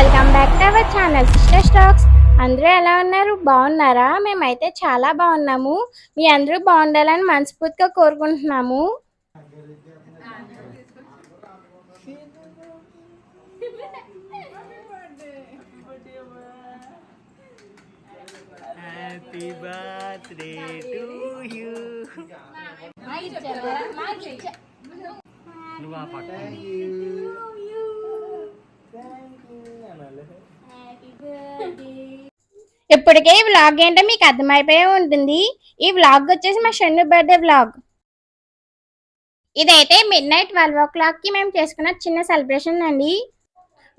Welcome back to our channel Sister Stocks. అందరూ ఎలా ఉన్నారు? బాగున్నారా? మేమైతే చాలా బాగున్నాము. మీ అందరూ బాగుండాలని మనస్ఫూర్తిగా కోరుకుంటున్నాము. హ్యాపీ బర్త్డే టు యూ నువ్వు ఆ పక్క ఇప్పటికే ఈ వ్లాగ్ ఏంటో మీకు అర్థమైపోయే ఉంటుంది. ఈ వ్లాగ్ వచ్చేసి మా షన్ను బర్త్డే వ్లాగ్ ఇదైతే మిడ్ నైట్ ట్వెల్వ్ ఓ క్లాక్కి మేము చేసుకున్న చిన్న సెలబ్రేషన్ అండి.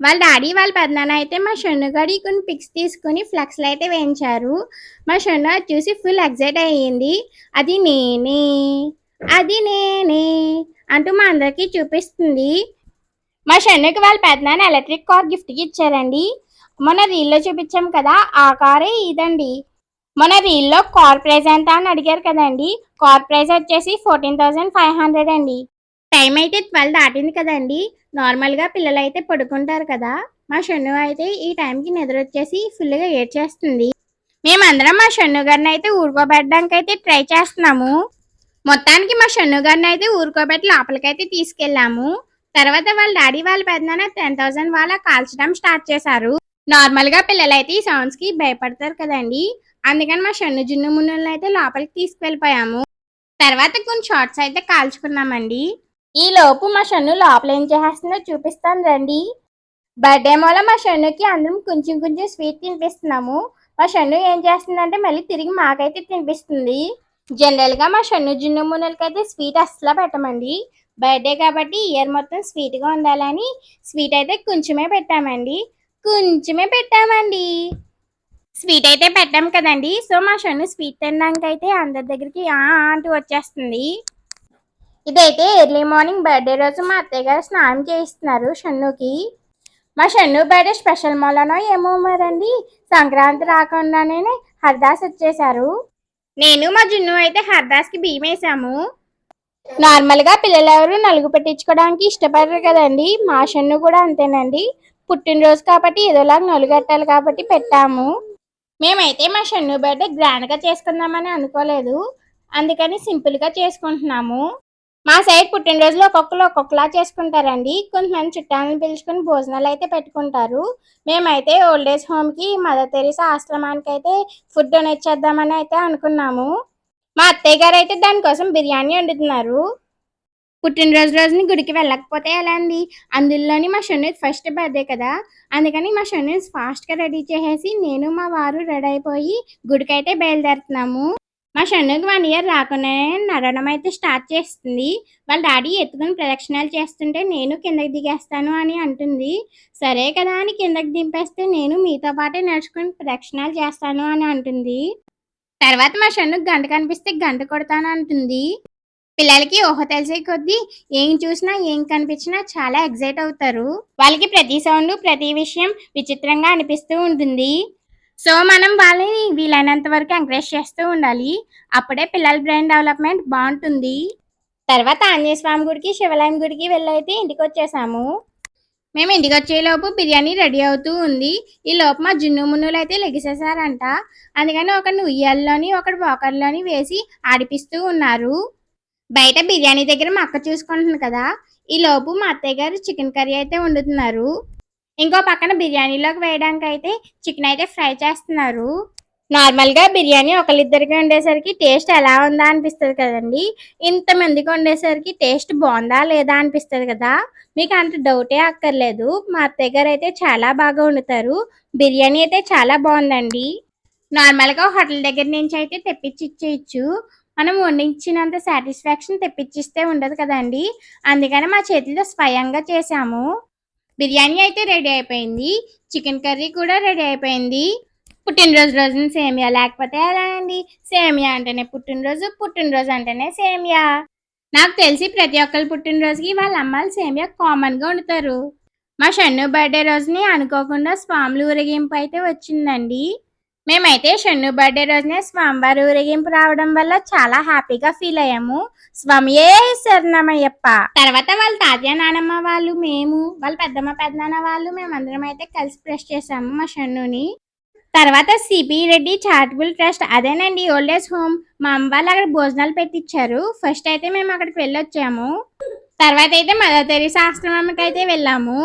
వాళ్ళ డాడీ వాళ్ళ పెద్దనాన్న అయితే మా షన్ను గడి కొన్ని పిక్స్ తీసుకుని ఫ్లెక్స్లు అయితే వేయించారు. మా షన్ను అది చూసి ఫుల్ ఎగ్జైట్ అయ్యింది. అది నేనే అది నేనే అంటూ మా అందరికీ చూపిస్తుంది. మా షన్నుకి వాళ్ళ పెద్దనాన్న ఎలక్ట్రిక్ కార్ గిఫ్ట్కి ఇచ్చారండి. మొన్న రీల్లో చూపించాం కదా ఆ కారే ఇదండి. మొన్న రీల్లో కార్ ప్రైస్ ఎంత అని అడిగారు కదండి. కార్ ప్రైస్ వచ్చేసి ఫోర్టీన్ థౌసండ్ ఫైవ్ హండ్రెడ్ అండి. టైం అయితే ట్వెల్వ్ దాటింది కదండి. నార్మల్గా పిల్లలు అయితే పడుకుంటారు కదా. మా షన్ను అయితే ఈ టైంకి నిద్ర వచ్చేసి ఫుల్గా ఏడ్చేస్తుంది. మేమందరం మా షన్ను గారిని అయితే ఊరుకోబెట్టడానికి అయితే ట్రై చేస్తున్నాము. మొత్తానికి మా షన్ను గారిని అయితే ఊరుకోబెట్టి లోపలికైతే తీసుకెళ్ళాము. తర్వాత వాళ్ళ డాడీ వాళ్ళ పెద్దనాన్న టెన్ థౌసండ్ వాళ్ళ కాల్చడం స్టార్ట్ చేశారు. నార్మల్గా పిల్లలు పిల్లలైతే ఈ సాంగ్స్కి భయపడతారు కదండి. అందుకని మా షన్ను జున్ను మున్నులను అయితే లోపలికి తీసుకెళ్ళిపోయాము. తర్వాత కొన్ని షార్ట్స్ అయితే కాల్చుకున్నామండి. ఈ లోపు మా షన్ను లోపల ఏం చేస్తుందో చూపిస్తాను రండి. బర్త్డే మూల మా షన్నుకి అందరం కొంచెం కొంచెం స్వీట్ తినిపిస్తున్నాము. మా షన్ను ఏం చేస్తుందంటే మళ్ళీ తిరిగి మాకైతే తినిపిస్తుంది. జనరల్గా మా షన్ను జున్ను మున్నలకి అయితే స్వీట్ అస్సలు పెట్టమండి. బర్త్డే కాబట్టి ఇయర్ మొత్తం స్వీట్గా ఉండాలని స్వీట్ అయితే కొంచెమే పెట్టామండి. కొంచెమే పెట్టామండి. స్వీట్ అయితే పెట్టాం కదండి. సో మా షన్ను స్వీట్ తినడానికి అయితే అందరి దగ్గరికి ఆ అంటూ వచ్చేస్తుంది. ఇదైతే ఎర్లీ మార్నింగ్ బర్త్డే రోజు మా అత్తయ్య గారు స్నానం చేయిస్తున్నారు షన్నుకి. మా షన్ను బర్త్డే స్పెషల్ మూలనో ఏమో మరండి. సంక్రాంతి రాకుండానే హర్దాస్ వచ్చేసారు నేను మా జున్ను అయితే హర్దాస్కి బియ్యం వేసాము. నార్మల్గా పిల్లలు ఎవరు నలుగు పెట్టించుకోవడానికి ఇష్టపడరు కదండి. మా షన్ను కూడా అంతేనండి. పుట్టినరోజు కాబట్టి ఏదోలాగా నలుగట్టాలి కాబట్టి పెట్టాము. మేమైతే మా షన్ను బర్త్డే గ్రాండ్గా చేసుకుందామని అనుకోలేదు. అందుకని సింపుల్గా చేసుకుంటున్నాము. మా సైడ్ పుట్టినరోజులు ఒక్కొక్కరు ఒక్కొక్కలా చేసుకుంటారండి. కొంతమంది చుట్టాలను పిలుచుకొని భోజనాలు అయితే పెట్టుకుంటారు. మేమైతే ఓల్డ్ ఏజ్ హోమ్కి మదర్ తెరీసా ఆశ్రమానికి అయితే ఫుడ్ డొనేట్ చేద్దామని అయితే అనుకున్నాము. మా అత్తయ్య గారు అయితే దానికోసం బిర్యానీ వండుతున్నారు. పుట్టినరోజు రోజుని గుడికి వెళ్ళకపోతే ఎలా అండి? అందులోని మా షన్నీస్ ఫస్ట్ బర్త్డే కదా. అందుకని మా షన్నీస్ ఫాస్ట్గా రెడీ చేసేసి నేను మా వారు రెడీ అయిపోయి గుడికి అయితే బయలుదేరుతున్నాము. మా షన్నుకి వన్ ఇయర్ రాకుండానే నడవడం అయితే స్టార్ట్ చేస్తుంది. వాళ్ళ డాడీ ఎత్తుకుని ప్రదక్షిణాలు చేస్తుంటే నేను కిందకి దిగేస్తాను అని అంటుంది. సరే కదా అని కిందకి దింపేస్తే నేను మీతో పాటే నడుచుకుని ప్రదక్షిణాలు చేస్తాను అని అంటుంది. తర్వాత మా షన్నుకు గంట కనిపిస్తే గంట కొడతాను అంటుంది. పిల్లలకి ఊహ తెలిసే కొద్దీ ఏం చూసినా ఏం కనిపించినా చాలా ఎగ్జైట్ అవుతారు. వాళ్ళకి ప్రతి సౌండ్ ప్రతి విషయం విచిత్రంగా అనిపిస్తూ ఉంటుంది. సో మనం వాళ్ళని వీలైనంత వరకు ఎంకరేజ్ చేస్తూ ఉండాలి. అప్పుడే పిల్లల బ్రెయిన్ డెవలప్మెంట్ బాగుంటుంది. తర్వాత ఆంజనేయ స్వామి గుడికి శివలయం గుడికి వెళ్ళైతే ఇంటికి వచ్చేసాము మేము ఇంటికి వచ్చేలోపు బిర్యానీ రెడీ అవుతూ ఉంది. ఈ లోపు మా జున్ను మున్నులు అయితే లెగిసేసారంట. అందుకని ఒకరిని ఉయ్యాల్లోని ఒకటి వాకర్లోని వేసి ఆడిపిస్తూ ఉన్నారు. బయట బిర్యానీ దగ్గర మా అక్క చూసుకుంటుంది కదా. ఈ లోపు మా అత్తయ్య గారు చికెన్ కర్రీ అయితే వండుతున్నారు. ఇంకో పక్కన బిర్యానీలోకి వేయడానికి అయితే చికెన్ అయితే ఫ్రై చేస్తున్నారు. నార్మల్గా బిర్యానీ ఒకళ్ళిద్దరికి వండేసరికి టేస్ట్ ఎలా ఉందా అనిపిస్తుంది కదండి. ఇంతమందికి వండేసరికి టేస్ట్ బాగుందా లేదా అనిపిస్తుంది కదా. మీకు అంత డౌటే అక్కర్లేదు. మా అత్తయ్య గారు అయితే చాలా బాగా వండుతారు. బిర్యానీ అయితే చాలా బాగుందండి. నార్మల్గా హోటల్ దగ్గర నుంచి అయితే తెప్పించి ఇచ్చేయచ్చు. మనం వండించినంత సాటిస్ఫాక్షన్ తెప్పించిస్తే ఉండదు కదండి. అందుకని మా చేతితో స్వయంగా చేసాము బిర్యానీ అయితే రెడీ అయిపోయింది. చికెన్ కర్రీ కూడా రెడీ అయిపోయింది. పుట్టినరోజు రోజున సేమియా లేకపోతే ఎలా అండి? సేమియా అంటేనే పుట్టినరోజు పుట్టినరోజు అంటేనే సేమియా. నాకు తెలిసి ప్రతి ఒక్కరి పుట్టినరోజుకి వాళ్ళ అమ్మాయిలు సేమియా కామన్గా వండుతారు. మా షన్ను బర్త్డే రోజుని అనుకోకుండా స్వాములు ఊరేగింపు అయితే వచ్చిందండి. మేమైతే షన్ను బర్త్డే రోజునే స్వామివారి ఊరేగింపు రావడం వల్ల చాలా హ్యాపీగా ఫీల్ అయ్యాము. స్వామియే శరణమయ్యప్ప. తర్వాత వాళ్ళ తాతయ్య నానమ్మ వాళ్ళు మేము వాళ్ళ పెద్దమ్మ పెద్దనాన్న వాళ్ళు మేమందరం అయితే కలిసి ప్రెస్ చేసాము మా షన్నుని. తర్వాత C P Reddy charitable trust అదేనండి ఓల్డ్ ఏజ్ హోమ్. మా అమ్మ వాళ్ళు అక్కడ భోజనాలు పెట్టించారు ఫస్ట్ అయితే మేము అక్కడికి వెళ్ళొచ్చాము. తర్వాత అయితే మదర్ తెరీసా ఆశ్రమంకి అయితే వెళ్ళాము.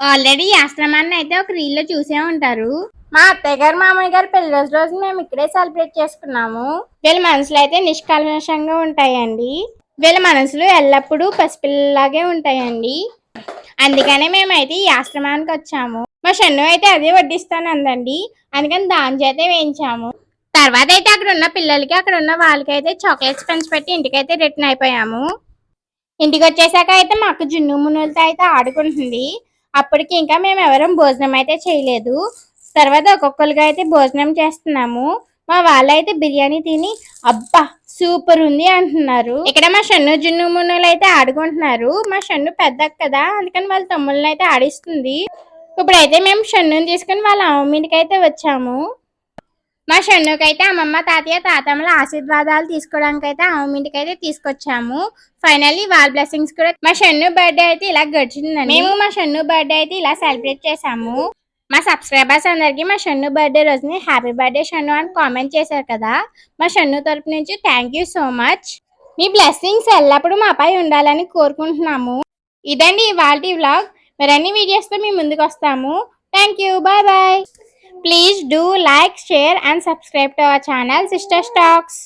ఆల్రెడీ ఈ ఆశ్రమాన్ని అయితే ఒక రీల్లో చూసే ఉంటారు. మా అత్తయ్య గారు మామయ్య గారు పెళ్ళి రోజు రోజు మేము ఇక్కడే సెలబ్రేట్ చేసుకున్నాము. వీళ్ళ మనసులు అయితే నిష్కల్మషంగా ఉంటాయండి. వీళ్ళ మనసులు ఎల్లప్పుడూ పసిపిల్లలాగే ఉంటాయండి. అందుకనే మేమైతే ఈ ఆశ్రమానికి వచ్చాము. మా షన్ను అయితే అదే వడ్డిస్తాను అందండి అందుకని దాని చేతే వేయించాము. తర్వాత అయితే అక్కడ ఉన్న పిల్లలకి అక్కడ ఉన్న వాళ్ళకి అయితే చాక్లెట్స్ పంచిపెట్టి ఇంటికైతే రిటర్న్ అయిపోయాము. ఇంటికి వచ్చేసాక అయితే మా అక్క జున్ను మునులతో అయితే ఆడుకుంటుంది. అప్పటికి ఇంకా మేము ఎవరం భోజనం అయితే చేయలేదు. తర్వాత ఒక్కొక్కరుగా అయితే భోజనం చేస్తున్నాము. మా వాళ్ళైతే బిర్యానీ తిని అబ్బా సూపర్ ఉంది అంటున్నారు. ఇక్కడ మా షన్ను జున్ను మున్నులు అయితే ఆడుకుంటున్నారు. మా షన్ను పెద్ద కదా అందుకని వాళ్ళ తమ్ముళ్ళని అయితే ఆడిస్తుంది. ఇప్పుడైతే మేము షన్నుని తీసుకుని వాళ్ళ అమ్మమ్మకి అయితే వచ్చాము. మా షన్నుకి అయితే అమ్మమ్మ తాతయ్య తాతమ్మల ఆశీర్వాదాలు తీసుకోవడానికి అయితే అమ్మ ఇంటికి అయితే తీసుకొచ్చాము. ఫైనల్లీ వాళ్ళ బ్లెస్సింగ్స్ కూడా మా షన్ను బర్త్డే అయితే ఇలా గడిచిందండి. మేము మా షన్ను బర్త్డే అయితే ఇలా సెలబ్రేట్ చేసాము మా సబ్స్క్రైబర్స్ అందరికి మా షన్ను బర్త్డే రోజుని హ్యాపీ బర్త్డే షన్ను అని కామెంట్ చేశారు కదా. మా షన్ను తరపు నుంచి థ్యాంక్ యూ సో మచ్ మీ బ్లెస్సింగ్స్ ఎల్లప్పుడూ మాపై ఉండాలని కోరుకుంటున్నాము. ఇదండి ఇవాళ వ్లాగ్ మరిన్ని వీడియోస్తో మీ ముందుకు వస్తాము. Thank you bye bye please do like share and subscribe to our channel Sister Stocks